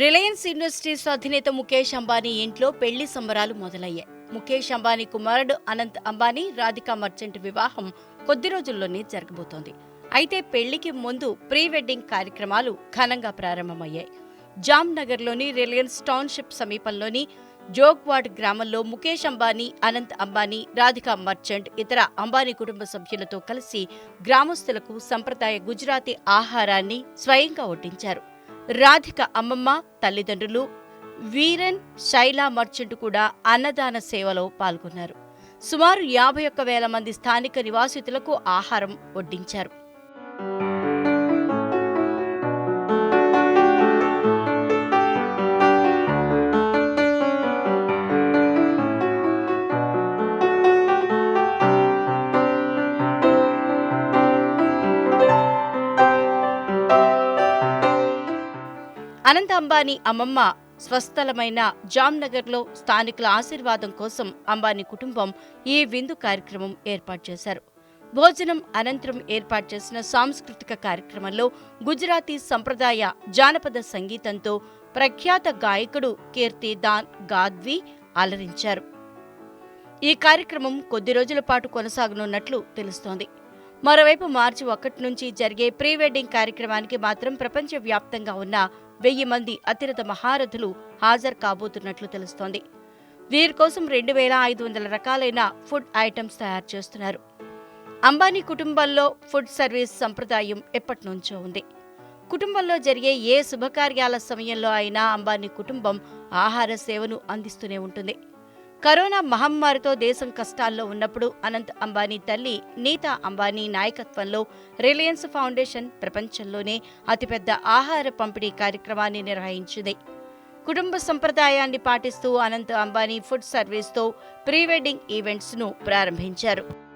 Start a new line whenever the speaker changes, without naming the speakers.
Reliance industries అధినేత ముఖేష్ అంబానీ ఇంట్లో పెళ్ళి సంబరాలు మొదలయ్యాయి. ముఖేష్ అంబానీ కుమారుడు అనంత్ అంబానీ రాధికా మర్చెంట్ వివాహం కొద్ది రోజుల్లోనే జరగబోతోంది. అయితే పెళ్ళికి ముందు ప్రీ వెడ్డింగ్ కార్యక్రమాలు ఘనంగా ప్రారంభమయ్యాయి. జామ్నగర్లోని రిలయన్స్ టౌన్షిప్ సమీపంలోని జోగ్వాడ్ గ్రామంలో ముఖేష్ అంబానీ అనంత్ అంబానీ రాధికా మర్చెంట్ ఇతర అంబానీ కుటుంబ సభ్యులతో కలిసి గ్రామస్తులకు సంప్రదాయ గుజరాతీ ఆహారాన్ని స్వయంగా వడ్డించారు. రాధిక అమ్మమ్మ తల్లిదండ్రులు వీరన్ శైలా మర్చెంట్ కూడా అన్నదాన సేవలో పాల్గొన్నారు. సుమారు యాభై ఒక్క వేల మంది స్థానిక నివాసితులకు ఆహారం వడ్డించారు. అనంత అంబానీ అమ్మమ్మ స్వస్థలమైన జామ్నగర్లో స్థానికుల ఆశీర్వాదం కోసం అంబానీ కుటుంబం ఈ విందు కార్యక్రమం ఏర్పాటు చేశారు. భోజనం అనంతరం ఏర్పాటు చేసిన సాంస్కృతిక కార్యక్రమంలో గుజరాతీ సంప్రదాయ జానపద సంగీతంతో ప్రఖ్యాత గాయకుడు కీర్తి దాన్ గాద్వి అలరించారు. ఈ కార్యక్రమం కొద్ది రోజుల పాటు కొనసాగనున్నట్లు తెలుస్తోంది. మరోవైపు మార్చి ఒకటి నుంచి జరిగే ప్రీ వెడ్డింగ్ కార్యక్రమానికి మాత్రం ప్రపంచవ్యాప్తంగా ఉన్న వెయ్యి మంది అతిరథ మహారథులు హాజరు కాబోతున్నట్లు తెలుస్తోంది. వీరి కోసం రెండు వేల ఐదు వందల రకాలైన ఫుడ్ ఐటమ్స్ తయారు చేస్తున్నారు. అంబానీ కుటుంబంలో ఫుడ్ సర్వీస్ సంప్రదాయం ఎప్పటి నుంచో ఉంది. కుటుంబంలో జరిగే ఏ శుభకార్యాల సమయంలో అయినా అంబానీ కుటుంబం ఆహార సేవను అందిస్తూనే ఉంటుంది. కరోనా మహమ్మారితో దేశం కష్టాల్లో ఉన్నప్పుడు అనంత్ అంబానీ తల్లి నీతా అంబానీ నాయకత్వంలో రిలయన్స్ ఫౌండేషన్ ప్రపంచంలోనే అతిపెద్ద ఆహార పంపిణీ కార్యక్రమాన్ని నిర్వహించింది. కుటుంబ సంప్రదాయాన్ని పాటిస్తూ అనంత్ అంబానీ ఫుడ్ సర్వీస్తో ప్రీ వెడ్డింగ్ ఈవెంట్స్ను ప్రారంభించారు.